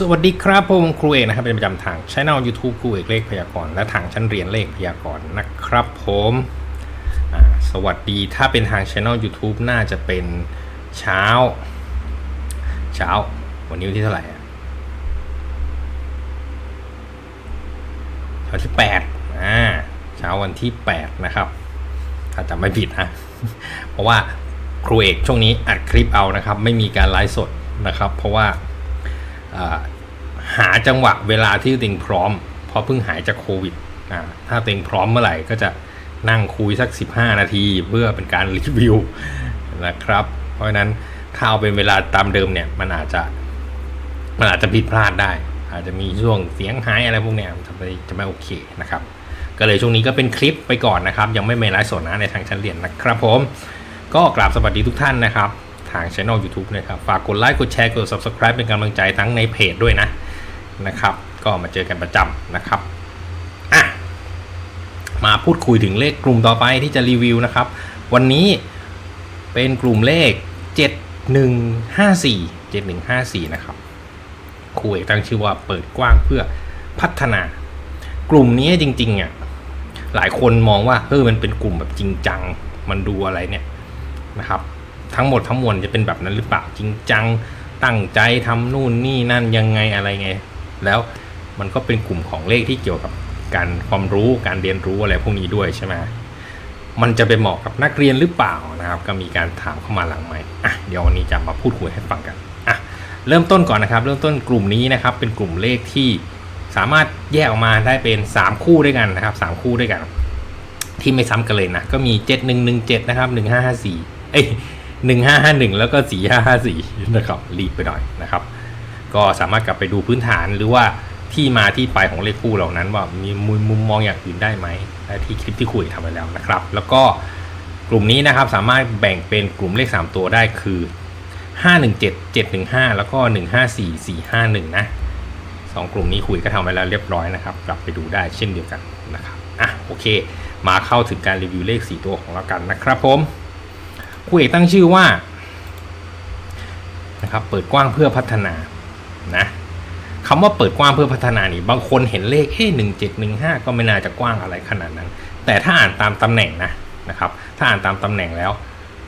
สวัสดีครับผมครูเอกนะครับเป็นประจำทางช่อง YouTube ครูเอกเลขพยากรณ์และทางชั้นเรียนเลขพยากรณ์นะครับผมสวัสดีถ้าเป็นทางช่อง YouTube น่าจะเป็นเช้า เช้า วันนี้วันที่เท่าไหร่อะเช้าที่8อ่าเช้าวันที่8นะครับ ถ้าจำไม่ผิดนะเพราะว่าครูเอกช่วงนี้อัดคลิปเอานะครับ ไม่มีการไลฟ์สดนะครับ เพราะว่า หาจังหวะเวลาที่ตัวเองพร้อม เพราะเพิ่งหายจากโควิดถ้าตัวเองพร้อมเมื่อไหร่ก็จะนั่งคุยสัก 15 นาทีเพื่อเป็นการรีวิวนะครับ เพราะฉะนั้นถ้าเอาเป็นเวลาตามเดิมเนี่ยมันอาจจะมันอาจจะผิดพลาดได้ อาจจะมีช่วงเสียงหายอะไรพวกเนี้ยจะไม่จะไม่โอเคนะครับ ก็เลยช่วงนี้ก็เป็นคลิปไปก่อนนะครับ ยังไม่มีไลฟ์สดนะในทางชั้นเรียนนะครับผม ก็กราบสวัสดีทุกท่านนะครับ ทางช่อง YouTube นะครับ ฝากกดไลค์กดแชร์กด Subscribe เป็นกำลังใจทั้งในเพจด้วยนะนะครับ ก็มาเจอกันประจำนะครับอะมาพูดคุยถึงเลขกลุ่มต่อไปที่จะรีวิวนะครับ วันนี้เป็นกลุ่มเลข 7154 7154 นะครับครูเอกตั้งชื่อว่าเปิดกว้างเพื่อพัฒนา กลุ่มนี้จริงๆอะหลายคนมองว่าเฮ้ยมันเป็นกลุ่มแบบจริงจัง มันดูอะไรเนี่ยนะครับ ทั้งหมดทั้งมวลจะเป็นแบบนั้นหรือเปล่าจริงจัง ตั้งใจทำนู่นนี่นั่นยังไงอะไรไง แล้วมันก็เป็นกลุ่มของเลขที่เกี่ยวกับการความรู้การเรียนรู้อะไรพวกนี้ด้วยใช่ไหมมันจะไปเหมาะกับนักเรียนหรือเปล่านะครับ ก็มีการถามเข้ามาหลังไหมอะเดี๋ยววันนี้จะมาพูดคุยให้ฟังกันอะเริ่มต้นก่อนนะครับ เริ่มต้นกลุ่มนี้นะครับ เป็นกลุ่มเลขที่สามารถแยกออกมาได้เป็น 3 คู่ด้วยกันนะครับ 3 คู่ด้วยกัน ที่ไม่ซ้ำกันเลยนะ ก็มี 7117 นะครับ 1554 เอ้ย 1551 แล้วก็ 4554 นะครับรีบไปหน่อยนะครับ ก็สามารถกลับไปดูพื้นฐานหรือว่าที่มาที่ไปของเลขคู่เหล่านั้น ว่ามีมุมมุมมองอย่างอื่นได้ไหมและที่คลิปที่คุยทำไปแล้วนะครับ แล้วก็กลุ่มนี้นะครับสามารถแบ่งเป็นกลุ่มเลข 3 ตัวได้คือ 517 715 แล้วก็ 154 451 นะสองกลุ่มนี้คุยก็ทำไว้แล้วเรียบร้อยนะครับ กลับไปดูได้เช่นเดียวกันนะครับอะโอเค มาเข้าถึงการรีวิวเลข 4 ตัวของเรากันนะครับผม ครูเอกตั้งชื่อว่านะครับเปิดกว้างเพื่อพัฒนานะคำว่าเปิดกว้างเพื่อพัฒนานี่ บางคนเห็นเลขเอ้หนึ่งเจ็ดหนึ่งห้าก็ไม่น่าจะกว้างอะไรขนาดนั้น แต่ถ้าอ่านตามตำแหน่งนะนะครับ ถ้าอ่านตามตำแหน่งแล้ว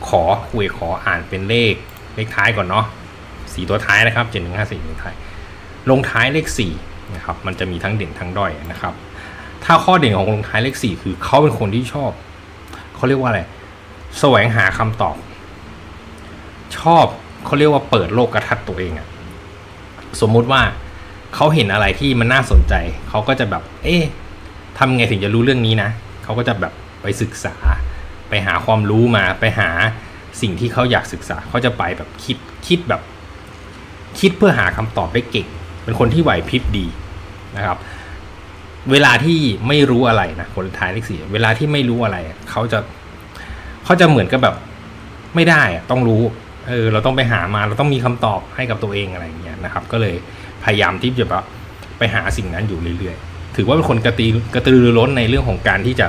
ขอคุยขออ่านเป็นเลขเลขท้ายก่อนเนาะสีตัวท้ายนะครับเจ็ดหนึ่งห้าสี่หนึ่งท้ายลงท้ายเลขสี่นะครับมันจะมีทั้งเด่นทั้งด้อยนะครับ ถ้าข้อเด่นของลงท้ายเลขสี่คือเขาเป็นคนที่ชอบเขาเรียกว่าอะไร แสวงหาคำตอบ ชอบเขาเรียกว่าเปิดโลกทัศน์ตัวเองอะสมมุติว่าเขาเห็นอะไรที่มันน่าสนใจ เขาก็จะแบบ เอ๊ะทำไงถึงจะรู้เรื่องนี้นะเขาก็จะแบบไปศึกษา ไปหาความรู้มา ไปหาสิ่งที่เขาอยากศึกษา เขาจะไปแบบคิดคิดแบบ คิดเพื่อหาคำตอบได้เก่ง เป็นคนที่ไหวพริบดีนะครับ เวลาที่ไม่รู้อะไรนะคนท้ายเลขสี่เวลาที่ไม่รู้อะไร เขาจะ เขาจะเหมือนกับแบบ ไม่ได้ต้องรู้เออเราต้องไปหามาเราต้องมีคำตอบให้กับตัวเองอะไรอย่างเงี้ยนะครับ ก็เลยพยายามที่จะแบบไปหาสิ่งนั้นอยู่เรื่อยๆ ถือว่าเป็นคนกระตีกระตือรือร้นในเรื่องของการที่จะ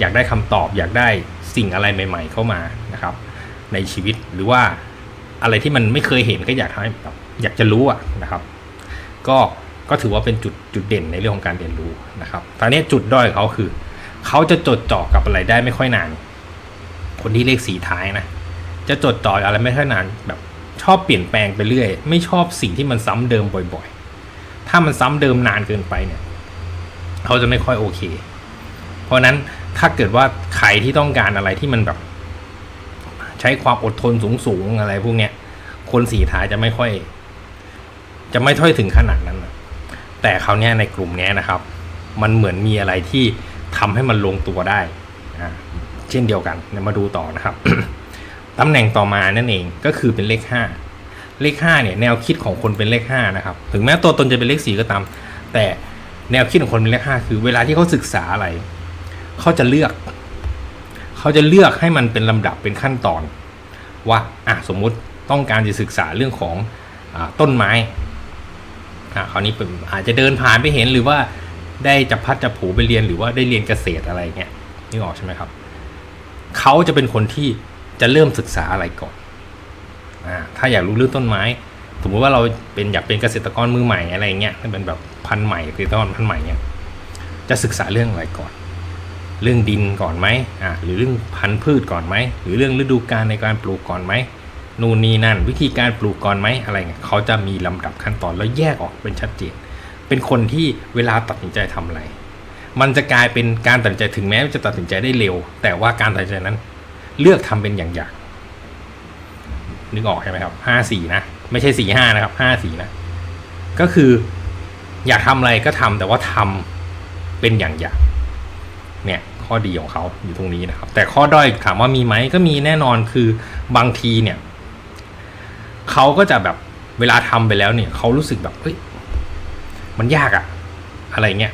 อยากได้คำตอบ อยากได้สิ่งอะไรใหม่ ๆ เข้ามานะครับ ในชีวิตหรือว่าอะไรที่มันไม่เคยเห็นก็อยากให้แบบอยากจะรู้อะนะครับ ก็ก็ถือว่าเป็นจุดจุดเด่นในเรื่องของการเรียนรู้นะครับตอนนี้จุดด้อยของเขาคือ เขาจะจดจ่อกับอะไรได้ไม่ค่อยนาน คนที่เลขสีท้ายนะ จะจดจ่ออะไรไม่ค่อยนานแบบชอบเปลี่ยนแปลงไปเรื่อย ไม่ชอบสิ่งที่มันซ้ำเดิมบ่อยๆ ถ้ามันซ้ำเดิมนานเกินไปเนี่ยเขาจะไม่ค่อยโอเค เพราะนั้นถ้าเกิดว่าใครที่ต้องการอะไรที่มันแบบ ใช้ความอดทนสูงๆอะไรพวกเนี้ยคนสีท้ายจะไม่ค่อย จะไม่ค่อยถึงขนาดนั้นนะแต่คราวเนี้ยในกลุ่มเนี้ยนะครับ มันเหมือนมีอะไรที่ทำให้มันลงตัวได้อ่า เช่นเดียวกันเดี๋ยวมาดูต่อนะครับตำแหน่งต่อมานั่นเองก็คือเป็นเลข 5 เลข5เนี่ยแนวคิดของคนเป็นเลข5นะครับถึงแม้ตัวตนจะเป็นเลข 4 ก็ตาม แต่แนวคิดของคนเป็นเลข 5 คือ เวลาที่เขาศึกษาอะไรเขาจะเลือก เขาจะเลือกให้มันเป็นลำดับเป็นขั้นตอน ว่าอะสมมุติต้องการจะศึกษาเรื่องของอต้นไม้อะคราวนี้อาจจะเดินผ่านไปเห็นหรือว่าได้จับพัดจับผูไปเรียนหรือว่าได้เรียนเกษตรอะไรเงี้ยนึกออกใช่ไหมครับ เขาจะเป็นคนที่จะเริ่มศึกษาอะไรก่อนอถ้าอยากรู้เรื่องต้นไม้ สมมติว่าเราเป็นอยากเป็นเกษตรกรมือใหม่อะไรเงี้ยเป็นแบบพันธุ์ใหม่เกษตรกรพันธุ์ใหม่เนี่ยจะศึกษาเรื่องอะไรก่อน เรื่องดินก่อนไหมอ่าหรือเรื่องพันธุ์พืชก่อนไหม หรือเรื่องฤดูกาลในการปลูกก่อนไหมนู่นนี่นั่น วิธีการปลูกก่อนไหมอะไรเงี้ยเขาจะมีลำดับขั้นตอนแล้วแยกออกเป็นชัดเจน เป็นคนที่เวลาตัดสินใจทำอะไร มันจะกลายเป็นการตัดสินใจถึงแม้จะตัดสินใจได้เร็ว แต่ว่าการตัดสินใจนั้น เลือกทำเป็นอย่างๆนึกออกใช่ไหมครับห้าสี่นะ ไม่ใช่สี่ห้านะครับห้าสี่นะ ก็คืออยากทำอะไรก็ทำแต่ว่าทำเป็นอย่างๆเนี่ยข้อดีของเขาอยู่ตรงนี้นะครับ แต่ข้อด้อยถามว่ามีไหมก็มีแน่นอนคือบางทีเนี่ยเขาก็จะแบบเวลาทำไปแล้วเนี่ยเขารู้สึกแบบเฮ้ยมันยากอะอะไรเงี้ย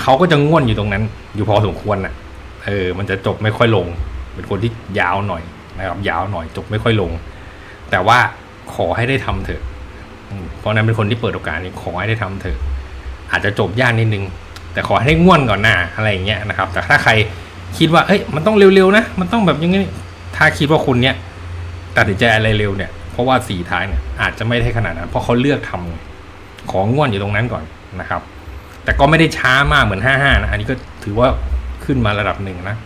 เขาก็จะง่วนอยู่ตรงนั้น อยู่พอสมควรน่ะ เออ มันจะจบไม่ค่อยลง เป็นคนที่ยาวหน่อยนะครับ ยาวหน่อยจบไม่ค่อยลง แต่ว่าขอให้ได้ทำเถอะ เพราะนั้นเป็นคนที่เปิดโอกาสนี้ขอให้ได้ทำเถอะ อาจจะจบยากนิดนึง แต่ขอให้ได้ง่วนก่อนหน้าอะไรอย่างเงี้ยนะครับ แต่ถ้าใครคิดว่า เอ้ย มันต้องเร็วๆนะ มันต้องแบบย่างงี้ถ้าคิดว่าคุณเนี้ยตัดสินใจอะไรเร็วเนี่ย เพราะว่าสีท้ายเนี่ยอาจจะไม่ได้ขนาดนั้น เพราะเขาเลือกทำของง่วนอยู่ตรงนั้นก่อนนะครับ แต่ก็ไม่ได้ช้ามากเหมือน 55 นะ อันนี้ก็ถือว่าขึ้นมาระดับหนึ่งนะ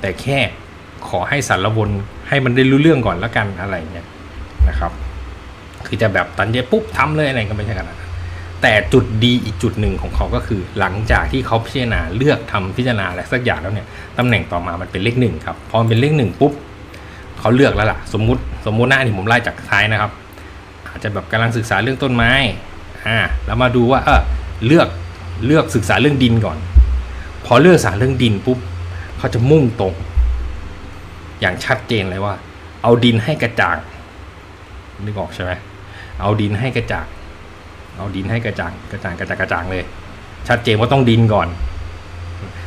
แต่แค่ขอให้สารวนให้มันได้รู้เรื่องก่อนแล้วกันอะไรเงี้ยนะครับ คือจะแบบตันใจปุ๊บทำเลยอะไรก็ไม่ใช่ขนาดนั้นแต่จุดดีอีกจุดหนึ่งของเขาก็คือ หลังจากที่เขาพิจารณาเลือกทำพิจารณาอะไรสักอย่างแล้วเนี่ยตำแหน่งต่อมามันเป็นเลขหนึ่งครับ พอเป็นเลขหนึ่งปุ๊บเขาเลือกแล้วล่ะ สมมุติสมมุติหน้านี่ผมไล่จากท้ายนะครับ อาจจะแบบกำลังศึกษาเรื่องต้นไม้อ่าแล้วมาดูว่าเออเลือก เลือกศึกษาเรื่องดินก่อน พอเลือกศึกษาเรื่องดินปุ๊บเขาจะมุ่งตรง อย่างชัดเจนเลยว่า เอาดินให้กระจ่างนึกออกใช่ไหมเอาดินให้กระจ่างเอาดินให้กระจ่างกระจ่างกระจ่างกระจ่างเลย ชัดเจนว่าต้องดินก่อน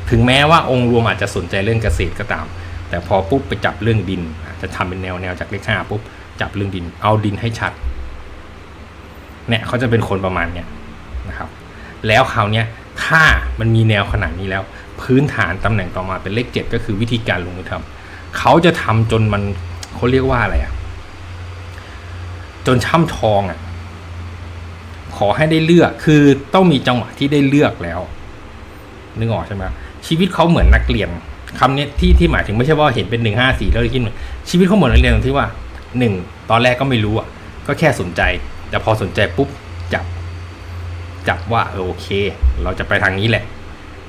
ถึงแม้ว่าองค์รวมอาจจะสนใจเรื่องเกษตรก็ตาม แต่พอปุ๊บไปจับเรื่องดินจะทำเป็นแนวแนวจากเลขห้าปุ๊บจับเรื่องดิน เอาดินให้ชัดเนี่ยเขาจะเป็นคนประมาณเนี้ยนะครับ แล้วคราวนี้ถ้ามันมีแนวขนาดนี้แล้ว พื้นฐานตำแหน่งต่อมาเป็นเลขเจ็ดก็คือวิธีการลงมือทำเขาจะทำจนมันเขาเรียกว่าอะไรอะจนช่ำชองอะขอให้ได้เลือกคือต้องมีจังหวะที่ได้เลือกแล้ว นึกออกใช่ไหมชีวิตเขาเหมือนนักเรียนคำนี้ที่ที่หมายถึงไม่ใช่ว่าเห็นเป็นหนึ่งห้าสี่แล้วคิดชีวิตเขาเหมือนนักเรียนตรงที่ว่าหนึ่งตอนแรกก็ไม่รู้อะก็แค่สนใจ แต่พอสนใจปุ๊บ จับว่าเออโอเค เราจะไปทางนี้แหละ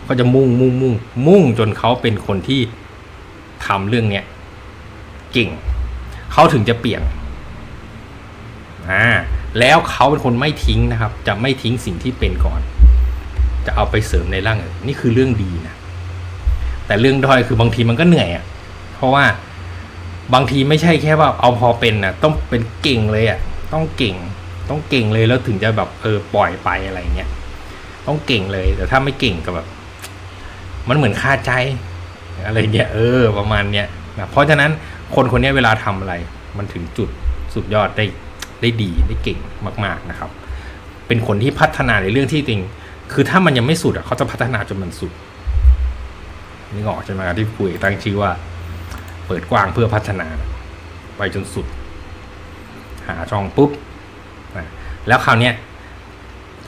ก็จะมุ่งมุ่งมุ่งมุ่งจนเขาเป็นคนที่ทำเรื่องเนี้ยเก่งเขาถึงจะเปลี่ยนอ่าแล้วเขาเป็นคนไม่ทิ้งนะครับ จะไม่ทิ้งสิ่งที่เป็นก่อน จะเอาไปเสริมในร่างนี่คือเรื่องดีนะแต่เรื่องด้อยคือบางทีมันก็เหนื่อยอะเพราะว่าบางทีไม่ใช่แค่ว่าเอาพอเป็นนะต้องเป็นเก่งเลยอะต้องเก่ง ต้องเก่งเลยแล้วถึงจะแบบเออปล่อยไปอะไรเงี้ยต้องเก่งเลย แต่ถ้าไม่เก่งก็แบบ มันเหมือนคาใจ อะไรเงี้ยเออประมาณเนี้ยนะเพราะฉะนั้นคนคนนี้เวลาทำอะไร มันถึงจุดสุดยอดได้ได้ดีได้เก่งมาก ๆนะครับ เป็นคนที่พัฒนาในเรื่องที่จริง คือถ้ามันยังไม่สุดอะเขาจะพัฒนาจนมันสุดนี่ออกใช่ไหมครับที่คุยตั้งชื่อว่า เปิดกว้างเพื่อพัฒนา ไปจนสุด หาช่องปุ๊บ แล้วคราวเนี้ย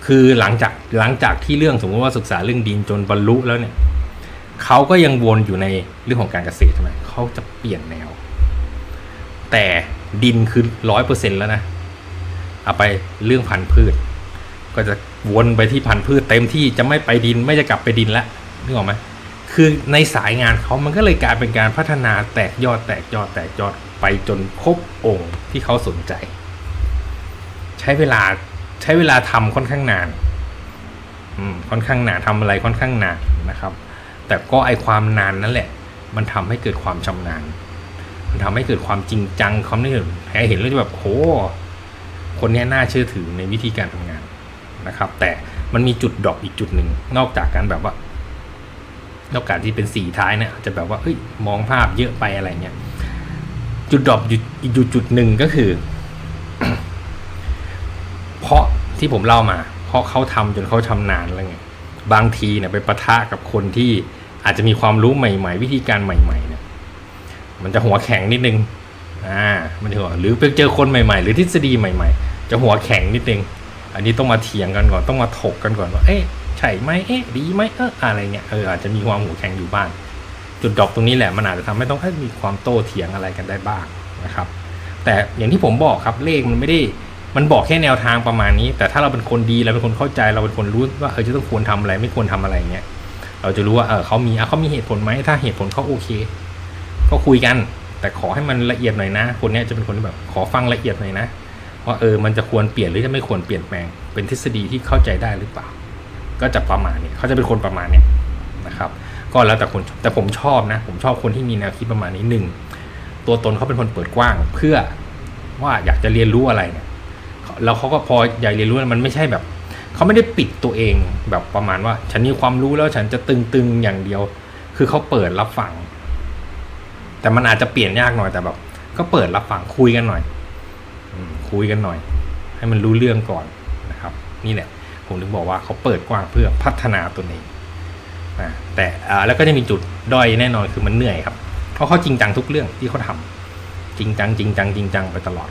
คือหลังจากหลังจากที่เรื่องสมมติว่าศึกษาเรื่องดินจนบรรลุแล้วเนี่ยเขาก็ยังวนอยู่ในเรื่องของการเกษตรใช่ไหมเขาจะเปลี่ยนแนว แต่ดินคือร้อยเปอร์เซ็นแล้วนะเอาไปเรื่องพันธุ์พืช ก็จะวนไปที่พันธุ์พืชเต็มที่จะไม่ไปดินไม่จะกลับไปดินแล้วนึกออกไหมคือในสายงานเขามันก็เลยกลายเป็นการพัฒนาแตกยอดแตกยอดแตกยอดไปจนครบองค์ที่เขาสนใจ ใช้เวลาใช้เวลาทำค่อนข้างนานอืมค่อนข้างนานทำอะไรค่อนข้างนานนะครับ แต่ก็ไอความนานนั่นแหละ มันทำให้เกิดความชำนาญ มันทำให้เกิดความจริงจังความนี่ให้เห็นแล้วจะแบบโหคนนี้น่าเชื่อถือในวิธีการทำงานนะครับ แต่มันมีจุดดรอปอีกจุดหนึ่งนอกจากการแบบว่านอกจากที่เป็นสีท้ายเนี่ยจะแบบว่าเอ้ยมองภาพเยอะไปอะไรเงี้ยจุดดรอปอยู่อีกจุดจุดหนึ่งก็คือ เพราะ ที่ผมเล่ามา เพราะเขาทำจนเขาชำนาญแล้วไงบางทีเนี่ยไปปะทะกับคนที่อาจจะมีความรู้ใหม่ ๆ วิธีการใหม่ ๆ เนี่ย มันจะหัวแข็งนิดนึงอ่ามันจะหัวหรือไปเจอคนใหม่ ๆ หรือทฤษฎีใหม่ ๆ จะหัวแข็งนิดนึง อันนี้ต้องมาเถียงกันก่อนต้องมาถกกันก่อนว่าเอ๊ะใช่ไหมเอ๊ะดีไหมเอออะไรเงี้ยเอออาจจะมีความหัวแข็งอยู่บ้างจุดดรอปตรงนี้แหละมันอาจจะทำให้ต้องมีความโต้เถียงอะไรกันได้บ้างนะครับ แต่อย่างที่ผมบอกครับเลขมันไม่ได้ มันบอกแค่แนวทางประมาณนี้ แต่ถ้าเราเป็นคนดีเราเป็นคนเข้าใจเราเป็นคนรู้ว่าเออจะต้องควรทำอะไรไม่ควรทำอะไรเงี้ยเราจะรู้ว่าเออเขามีเขามีเหตุผลไหมถ้าเหตุผลเขาโอเค ก็คุยกัน แต่ขอให้มันละเอียดหน่อยนะ คนนี้จะเป็นคนที่แบบขอฟังละเอียดหน่อยนะว่าเออมันจะควรเปลี่ยนหรือจะไม่ควรเปลี่ยนแปลง เป็นทฤษฎีที่เข้าใจได้หรือเปล่า ก็จะประมาณนี้เขาจะเป็นคนประมาณนี้นะครับ ก็แล้วแต่คนแต่ผมชอบนะ ผมชอบคนที่มีแนวคิดประมาณนี้หนึ่งตัวตนเขาเป็นคนเปิดกว้าง เพื่อว่าอยากจะเรียนรู้อะไรเนี่ย แล้วเขาก็พออยากเรียนรู้มันไม่ใช่แบบเขาไม่ได้ปิดตัวเองแบบประมาณว่า ฉันมีความรู้แล้วฉันจะตึงๆอย่างเดียว คือเขาเปิดรับฟัง แต่มันอาจจะเปลี่ยนยากหน่อยแต่แบบ ก็เปิดรับฟังคุยกันหน่อยคุยกันหน่อย ให้มันรู้เรื่องก่อนนะครับ นี่แหละ ผมถึงบอกว่าเขาเปิดกว้างเพื่อพัฒนาตัวเองนะแต่แล้วก็จะมีจุดด้อยแน่นอนคือมันเหนื่อยครับ เพราะเขาจริงจังทุกเรื่องที่เขาทำจริงจังจริงจังจริงจังไปตลอด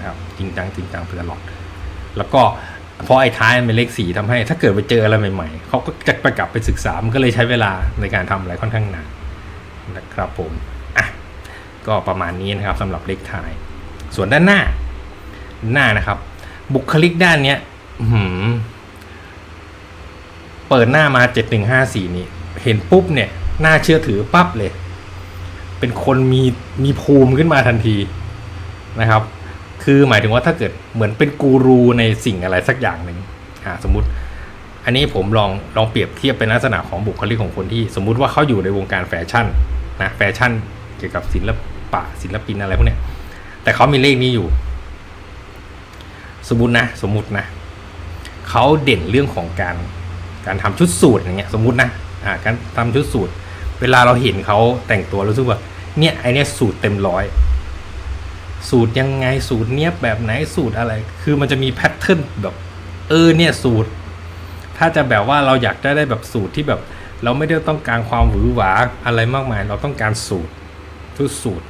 นะครับจริงจังจริงจังไปตลอด แล้วก็พอไอ้ท้ายมันเป็นเลขสีทำให้ ถ้าเกิดไปเจออะไรใหม่ๆเขาก็จะไปกลับไปศึกษา มันก็เลยใช้เวลาในการทำอะไรค่อนข้างนานนะครับผมอะก็ประมาณนี้นะครับสำหรับเลขท้าย ส่วนด้านหน้า หน้านะครับ บุคลิกด้านเนี้ยหือเปิดหน้ามาเจ็ดหนึ่งห้าสี่นี่ เห็นปุ๊บเนี่ยน่าเชื่อถือปั๊บเลย เป็นคนมีมีภูมิขึ้นมาทันทีนะครับ คือหมายถึงว่าถ้าเกิดเหมือนเป็นกูรูในสิ่งอะไรสักอย่างหนึ่งอ่าสมมติ อันนี้ผมลองลองเปรียบเทียบเป็นลักษณะของบุคลิกของคนที่ สมมุติว่าเขาอยู่ในวงการแฟชั่นนะแฟชั่นเกี่ยวกับศิลปะศิลปินอะไรพวกเนี้ยแต่เขามีเลขนี้อยู่ สมมตินะ สมมตินะเขาเด่นเรื่องของการการทำชุดสูทอย่างเงี้ย สมมตินะอ่าการทำชุดสูทเวลาเราเห็นเขาแต่งตัวรู้สึกว่าเนี่ยไอเนี้ยสูตรเต็มร้อย สูตรยังไงสูตรเนี้ยแบบไหนสูตรอะไร คือมันจะมีแพทเทิร์นแบบ เออเนี่ยสูตร ถ้าจะแบบว่าเราอยากได้ได้แบบสูตรที่แบบ เราไม่ได้ต้องการความหวือหวาอะไรมากมาย เราต้องการสูตรชุดสูตร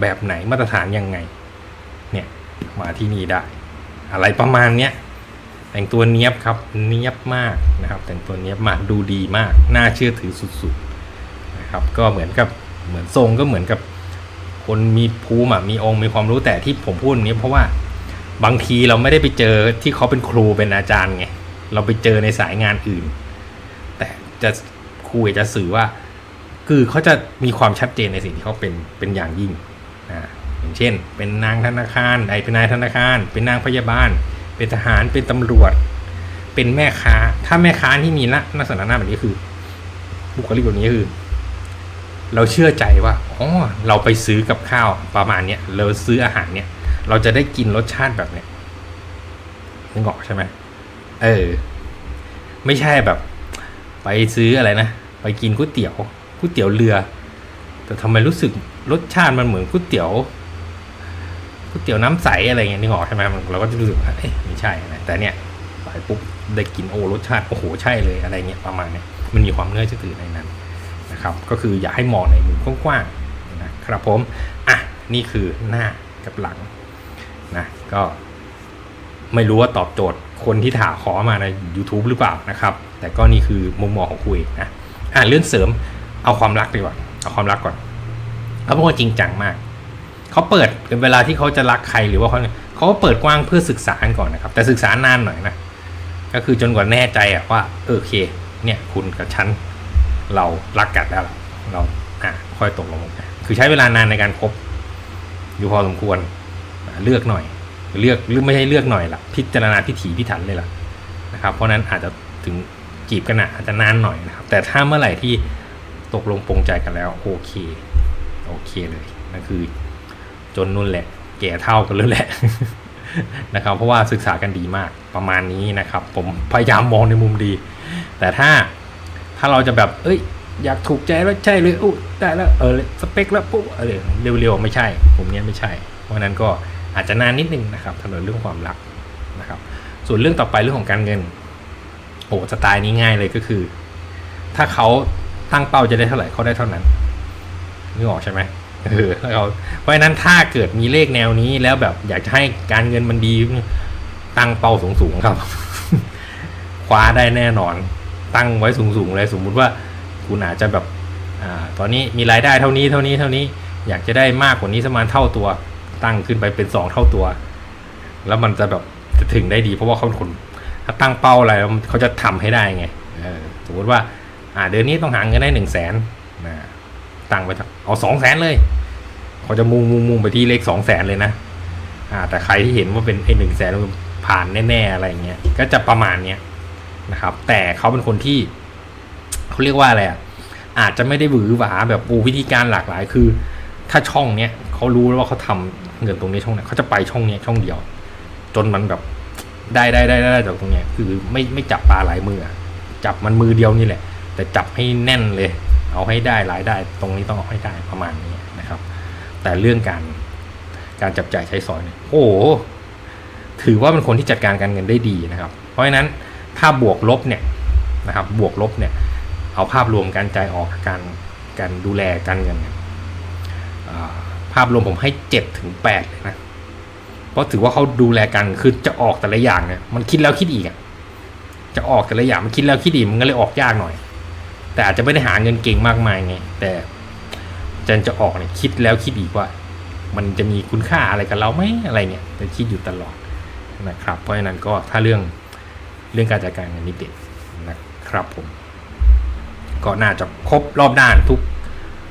แบบไหนมาตรฐานยังไง เนี่ยมาที่นี่ได้ อะไรประมาณเนี้ยแต่งตัวเนี้ยบครับเนี้ยบมากนะครับ แต่งตัวเนี้ยบมากดูดีมาก น่าเชื่อถือสุดๆนะครับ ก็เหมือนกับเหมือนทรงก็เหมือนกับ คนมีภูมิมีองค์มีความรู้แต่ที่ผมพูดอย่างนี้เพราะว่าบางทีเราไม่ได้ไปเจอที่เขาเป็นครูเป็นอาจารย์ไงเราไปเจอในสายงานอื่น แต่จะครูจะสื่อว่า คือเขาจะมีความชัดเจนในสิ่งที่เขาเป็นเป็นอย่างยิ่งอ่าอย่างเช่น เป็นนางธนาคารใดเป็นนายธนาคาร เป็นนางพยาบาล เป็นทหารเป็นตำรวจ เป็นแม่ค้า ถ้าแม่ค้าที่มีลักษณะหน้าแบบนี้คือบุคลิกแบบนี้คือ เราเชื่อใจว่าอ๋อเราไปซื้อกับข้าวประมาณเนี้ยเราซื้ออาหารเนี้ยเราจะได้กินรสชาติแบบเนี้ยนึกออกใช่ไหมเออ ไม่ใช่แบบ ไปซื้ออะไรนะไปกินก๋วยเตี๋ยวก๋วยเตี๋ยวเรือ แต่ทำไมรู้สึกรสชาติมันเหมือนก๋วยเตี๋ยวก๋วยเตี๋ยวน้ำใสอะไรเงี้ยนึกออกใช่ไหมเราก็จะรู้สึกว่าเอ๊ะไม่ใช่นะแต่เนี้ยไปปุ๊บได้กินโอ้รสชาติโอ้โหใช่เลยอะไรเงี้ยประมาณเนี้ยมันมีความเนื่อเชื่อถือในนั้น นะครับก็คืออย่าให้มองในมุมกว้างๆนะครับผมอะนี่คือหน้ากับหลังนะก็ไม่รู้ว่าตอบโจทย์คนที่ถามขอมาใน YouTube หรือเปล่านะครับ แต่ก็นี่คือมุมมองของคุยนะอะเรื่องเสริมเอาความรักดีกว่าเอาความรักก่อนเขาเป็นคนจริงจังมากเขาเปิดเวลาที่เขาจะรักใครหรือว่าเขาเขาก็เปิดกว้างเพื่อศึกษาก่อนนะครับ แต่ศึกษานานหน่อยนะก็คือจนกว่าแน่ใจอะว่าเออโอเค เนี่ยคุณกับฉัน เรารักกันแล้ว เราอะค่อยตกลงกันคือใช้เวลานานในการคบอยู่พอสมควรเลือกหน่อย เลือกหรือไม่ใช่เลือกหน่อยล่ะ พิจารณาพิถีพิถันเลยล่ะนะครับ เพราะฉะนั้นอาจจะถึงจีบกันนะอาจจะนานหน่อยนะครับ แต่ถ้าเมื่อไหร่ที่ตกลงปรงใจกันแล้ว โอเค โอเคเลยนั่นคือ จนนุ่นแหละ แก่เท่ากันเลยแหละนะครับเพราะว่าศึกษากันดีมากประมาณนี้นะครับ ผมพยายามมองในมุมดี แต่ถ้า ถ้าเราจะแบบ เอ้ย อยากถูกใจแล้วใช่เลยอู้ได้แล้วเออสเปคแล้วปุ๊บเออเร็วๆไม่ใช่ผมเนี้ยไม่ใช่ เพราะนั้นก็อาจจะนานนิดนึงนะครับสำหรับเรื่องความรักนะครับ ส่วนเรื่องต่อไปเรื่องของการเงินโอ้สไตล์นี้ง่ายเลยก็คือ ถ้าเขาตั้งเป้าจะได้เท่าไหร่เขาได้เท่านั้นนึกออกใช่ไหมเออเขาเพราะนั้นถ้าเกิดมีเลขแนวนี้แล้วแบบอยากจะให้การเงินมันดีตั้งเป้าสูงๆครับ คว้าได้แน่นอน ตั้งไว้สูงๆเลยสมมุติว่าคุณอาจจะแบบอ่าตอนนี้มีรายได้เท่านี้เท่านี้เท่านี้อยากจะได้มากกว่านี้สกประมาณเท่าตัว ตั้งขึ้นไปเป็นสองเท่าตัว แล้วมันจะแบบจะถึงได้ดีเพราะว่าเขาคนถ้าตั้งเป้าอะไรเขาจะทำให้ได้ไงสมมติว่าอ่าเดือนนี้ต้องหาเงินได้หนึ่งแสนนะตั้งไปเอาสองแสนเลยเขาจะมุ่งมุ่งมุ่งไปที่เลขสองแสนเลยนะอ่าแต่ใครที่เห็นว่าเป็นไอ้หนึ่งแสนผ่านแน่ๆอะไรเงี้ยก็จะประมาณเนี้ย นะครับ แต่เขาเป็นคนที่เขาเรียกว่าอะไรอะอาจจะไม่ได้หวือหวาแบบโอ้วิธีการหลากหลาย คือ ถ้าช่องเนี้ยเขารู้แล้วว่าเขาทำเงินตรงนี้ช่องเนี้ยเขาจะไปช่องเนี้ยช่องเดียว จนมันแบบได้ได้ได้ได้จากตรงเนี้ยคือไม่ไม่จับปลาหลายมือจับมันมือเดียวนี่แหละ แต่จับให้แน่นเลย เอาให้ได้รายได้ ตรงนี้ต้องเอาให้ได้ประมาณนี้นะครับ แต่เรื่องการการจับจ่ายใช้สอยเนี่ยโอ้ถือว่าเป็นคนที่จัดการการเงินได้ดีนะครับ เพราะฉะนั้น ถ้าบวกลบเนี่ยนะครับบวกลบเนี่ยเอาภาพรวมการจ่ายออกการการดูแลการเงินเนี่ยภาพรวมผมให้เจ็ดถึงแปดเลยนะเพราะถือว่าเขาดูแลกันคือจะออกแต่ละอย่างเนี่ยมันคิดแล้วคิดอีกอะจะออกแต่ละอย่างมันคิดแล้วคิดอีกมันก็เลยออกยากหน่อย แต่อาจจะไม่ได้หาเงินเก่งมากมายไงแต่จันจะออกเนี่ยคิดแล้วคิดอีกว่า มันจะมีคุณค่าอะไรกับเราไหมอะไรเนี่ยจะคิดอยู่ตลอดนะครับเพราะฉะนั้นก็ถ้าเรื่อง เรื่องการจัดการเงินนี่เด็ดนะครับผมก็น่าจะครบรอบด้านทุก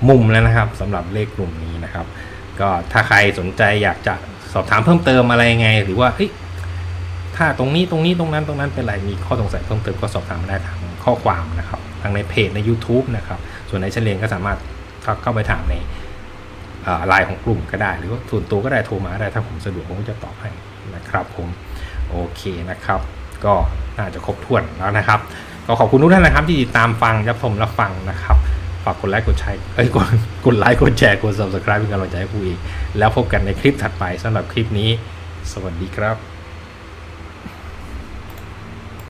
มุมแล้วนะครับสำหรับเลขกลุ่มนี้นะครับ ก็ถ้าใครสนใจอยากจะสอบถามเพิ่มเติมอะไรไง หรือว่าเฮ้ยถ้าตรงนี้ตรงนี้ตรงนั้นตรงนั้นเป็นไรมีข้อสงสัยเพิ่มเติมก็สอบถามได้ทางข้อความนะครับทางในเพจใน YouTube นะครับ ส่วนในเฉลียงก็สามารถเข้าไปถามในไลน์ของกลุ่มก็ได้ หรือว่าส่วนตัวก็ได้โทรมาได้ถ้าผมสะดวกผมก็จะตอบให้นะครับผมโอเคนะครับ ก็น่าจะครบถ้วนแล้วนะครับ ก็ขอบคุณทุกท่านนะครับที่ติดตามฟังรับชมรับฟังนะครับ ฝากกดไลค์กดแชร์เอ้ยกดกดไลค์กดแชร์กด subscribe เป็นกำลังใจให้ผู้อีก แล้วพบกันในคลิปถัดไปสำหรับคลิปนี้ สวัสดีครับ